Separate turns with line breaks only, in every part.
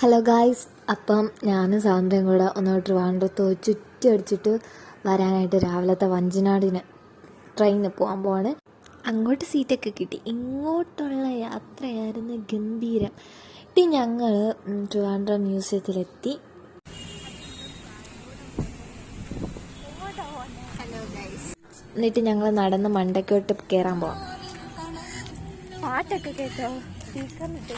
Hello guys അപ്പം ഞാൻ സാന്ദ്രയും കൂടെ ഒന്ന് ട്രിവാൻഡ്രത്ത് ചുറ്റടിച്ചിട്ട് ചുറ്റി അടിച്ചിട്ട് വരാനായിട്ട് രാവിലത്തെ വഞ്ചിനാടിന് ട്രെയിനിന് പോകാൻ പോവാണ്. അങ്ങോട്ട് സീറ്റൊക്കെ കിട്ടി. ഇങ്ങോട്ടുള്ള യാത്രയായിരുന്നു ഗംഭീരം. ഇട്ടി ഞങ്ങൾ ട്രിവാൻഡ്രം മ്യൂസിയത്തിലെത്തി. എന്നിട്ട് ഞങ്ങൾ നടന്ന് മണ്ടയ്ക്കോട്ട് കയറാൻ പോവാം.
പാട്ടൊക്കെ കേട്ടോ. സ്പീക്കറിലിട്ട്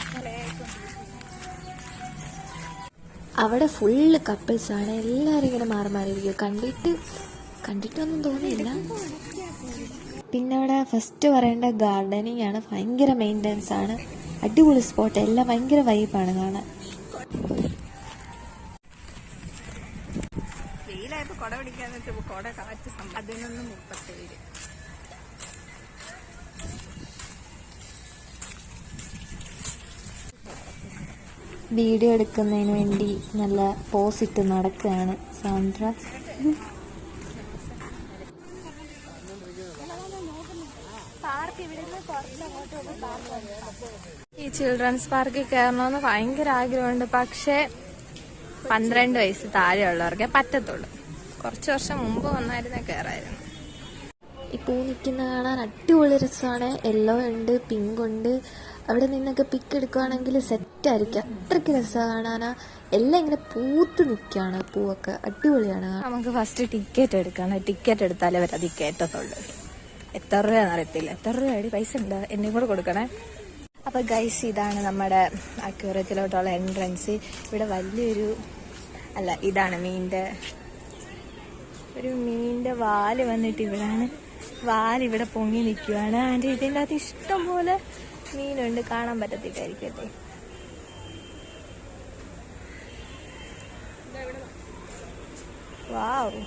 അവിടെ ഫുള്ള് കപ്പിൾസാണ് എല്ലാവരും ഇങ്ങനെ മാറി മാറി ഇരിക്കുക കണ്ടിട്ട് കണ്ടിട്ടൊന്നും തോന്നിയില്ല. പിന്നെ അവിടെ ഫസ്റ്റ് പറയേണ്ട ഗാർഡനിങ് ആണ്. ഭയങ്കര മെയിന്റനൻസ് ആണ്. അടിപൊളി സ്പോട്ട് എല്ലാം ഭയങ്കര വൈബാണ് കാണാൻ.
വെയിലായപ്പോ കൊട പിടിക്കാന്ന് വെച്ചപ്പോ കൊട കാറ്റ് അതിനൊന്നും പതിനൊന്ന് മുപ്പത്തേഴ്.
വീഡിയോ എടുക്കുന്നതിന് വേണ്ടി നല്ല പോസ് ഇട്ട് നടക്കുകയാണ് സാന്ദ്ര.
ഈ ചിൽഡ്രൻസ് പാർക്കിൽ കയറണമെന്ന് ഭയങ്കര ആഗ്രഹമുണ്ട്. പക്ഷേ പന്ത്രണ്ട് വയസ്സ് താഴെയുള്ളവർക്കേ പറ്റത്തുള്ളൂ. കുറച്ച് വർഷം മുമ്പ് വന്നായിരുന്നേ കയറായിരുന്നു.
ഈ പൂ നിൽക്കുന്ന കാണാൻ അടിപൊളി രസമാണ്. യെല്ലോ ഉണ്ട് പിങ്ക് ഉണ്ട്. അവിടെ നിന്നൊക്കെ പിക്ക് എടുക്കുകയാണെങ്കിൽ സെറ്റായിരിക്കും അത്രയ്ക്ക് രസമാണ്. കാണാനാ എല്ലാം ഇങ്ങനെ പൂത്ത് നിൽക്കുകയാണ് പൂവൊക്കെ. അടിപൊളിയാണ്.
നമുക്ക് ഫസ്റ്റ് ടിക്കറ്റ് എടുക്കണം ടിക്കറ്റ് എടുത്താലേ അവർ അതിൽ കയറ്റത്തുള്ളൂ എത്ര രൂപയാണെന്ന് അറിയത്തില്ല. എത്ര രൂപയുടെ? പൈസ ഉണ്ട്? എന്നെയും കൂടെ കൊടുക്കണേ. അപ്പൊ ഗൈസ് ഇതാണ് നമ്മുടെ അക്യൂറത്തിലോട്ടുള്ള എൻട്രൻസ് ഇവിടെ വലിയൊരു അല്ല ഇതാണ് മീനിന്റെ ഒരു മീനിന്റെ വാൽ വന്നിട്ട് ഇവിടാണ്. വാൽ ഇവിടെ പൊങ്ങി നിൽക്കുവാണ്. ആൻഡ് ഇതിന്റെ അകത്ത് ഇഷ്ടം പോലെ മീനുണ്ട് കാണാൻ പറ്റത്തില്ലായിരിക്കട്ടെ വാവ്.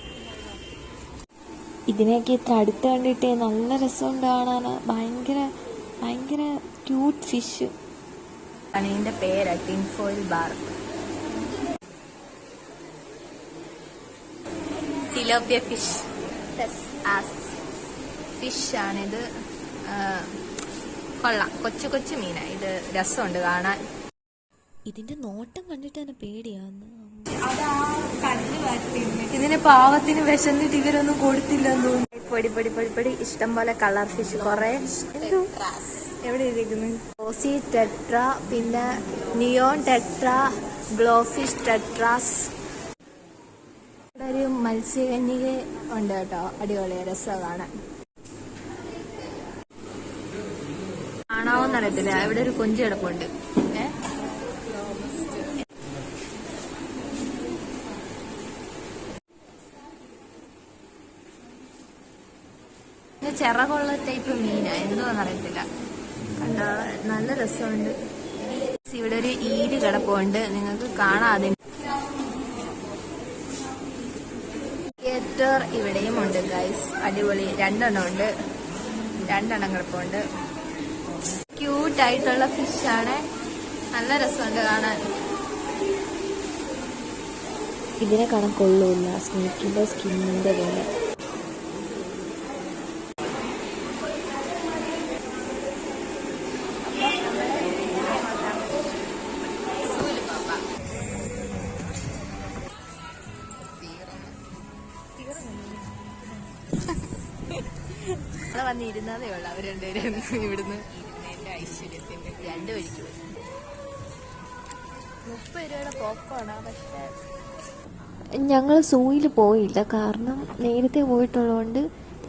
ഇതിനെയൊക്കെ ഇത്ര അടുത്ത് കണ്ടിട്ട് നല്ല രസമുണ്ട് കാണാൻ ഭയങ്കര ഭയങ്കര ക്യൂട്ട് ഫിഷ്
ആണ് ഇതിന്റെ പേര് ടിൻഫോയിൽ ബാർ. സിലോപ്പിയ ഫിഷ്. ഫിഷ് ആണിത് കൊള്ളാം. കൊച്ചു കൊച്ചു മീനാ. ഇത് രസമുണ്ട് കാണാൻ.
ഇതിന്റെ നോട്ടം കണ്ടിട്ട് തന്നെ പേടിയാന്ന്.
ഇതിന് പാവത്തിന് വിശന്നിട്ട് ഇവരൊന്നും കൊടുത്തില്ലെന്ന് തോന്നുന്നു. പൊടി പൊടി പൊടി പൊടി. ഇഷ്ടം പോലെ കളർ ഫിഷ് കൊറേ. എവിടെ ഇരിക്കുന്നു? ഓസി ടെട്ര പിന്നെ neon tetra glow fish tetras ഇവിടെ ഒരു മത്സ്യകന്യക ഉണ്ട് കേട്ടോ. അടിപൊളി. രസമാണ്. കാണാൻ കാണാവോന്നറിയത്തില്ല ഇവിടെ ഒരു കൊഞ്ച് കിടപ്പുണ്ട്. ചിറകുള്ള ടൈപ്പ് മീനാ. എന്തോന്നറിയത്തില്ല കണ്ടോ? നല്ല രസമുണ്ട്. ഇവിടെ ഒരു ഈര് കിടപ്പുണ്ട്. നിങ്ങൾക്ക് കാണാതെ. ഇവിടെയും ഉണ്ട് ഗൈസ് അടിപൊളി. രണ്ടെണ്ണം ഉണ്ട്. രണ്ടെണ്ണം കിടപ്പുണ്ട്. ക്യൂട്ട് ആയിട്ടുള്ള ഫിഷാണ് നല്ല രസമുണ്ട് കാണാൻ.
ഇതിനെ കാണാൻ കൊള്ളൂല്ല സ്നേക്കിന്റെ സ്കിന്നിന്റെ പോലെ.
വന്നിരുന്നതേ ഉള്ളു. അവർ രണ്ടുപേരും ഇവിടുന്ന്. പക്ഷേ
ഞങ്ങൾ സൂയിൽ പോയില്ല. കാരണം നേരത്തെ പോയിട്ടുള്ളതുകൊണ്ട്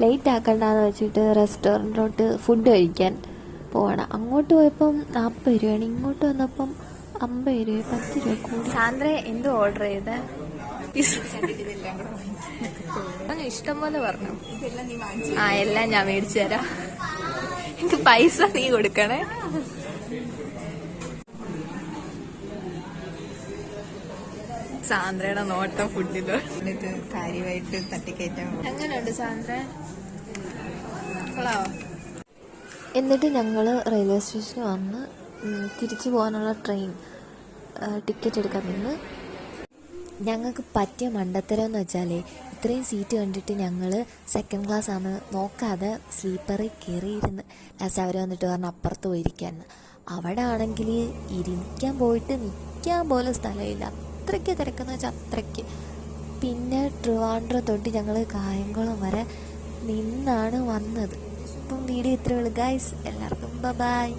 ലേറ്റ് ആക്കണ്ടെന്ന് വെച്ചിട്ട് റെസ്റ്റോറന്റിലോട്ട് ഫുഡ് കഴിക്കാൻ പോവണം. അങ്ങോട്ട് പോയപ്പം നാൽപ്പത് രൂപയാണ്. ഇങ്ങോട്ട് വന്നപ്പം അമ്പത് രൂപ പത്ത് രൂപ കൂടി.
സാന്ദ്ര എന്തോ ഓർഡർ ചെയ്ത്? ഇഷ്ടം പോലെ പറഞ്ഞു. ആ എല്ലാം ഞാൻ മേടിച്ചു തരാം. പൈസ നീ കൊടുക്കണേ. സാന്ദ്രയുടെ നോട്ടം ഫുഡിലോ
എന്നിട്ട് കാര്യമായിട്ട് തട്ടിക്കയറ്റാൻ
എങ്ങനെയുണ്ട് സാന്ദ്ര?
എന്നിട്ട് ഞങ്ങൾ റെയിൽവേ സ്റ്റേഷനിൽ വന്ന് തിരിച്ചു പോകാനുള്ള ട്രെയിൻ ടിക്കറ്റ് എടുക്കാൻ നിന്ന്. ഞങ്ങൾക്ക് പറ്റിയ മണ്ടത്തരം എന്ന് വെച്ചാലേ ഇത്രയും സീറ്റ് കണ്ടിട്ട് ഞങ്ങൾ സെക്കൻഡ് ക്ലാസ് ആണ്. നോക്കാതെ സ്ലീപ്പറിൽ കയറിയിരുന്ന് ലാസ്റ്റ് അവർ വന്നിട്ട് പറഞ്ഞ അപ്പുറത്ത് പോയിരിക്കാൻ അവിടെ ആണെങ്കിൽ ഇരിക്കാൻ പോയിട്ട് നിൽക്കാൻ പോലും സ്ഥലമില്ല. അത്രയ്ക്ക് തിരക്കെന്ന് വെച്ചാൽ അത്രയ്ക്ക്. പിന്നെ ട്രിവാൻഡ്രം തൊട്ട് ഞങ്ങൾ കായംകുളം വരെ നിന്നാണ് വന്നത്. അപ്പം വീഡിയോ ഇത്രയേ ഉള്ളൂ. ഗൈസ് എല്ലാവർക്കും ബ ബായ്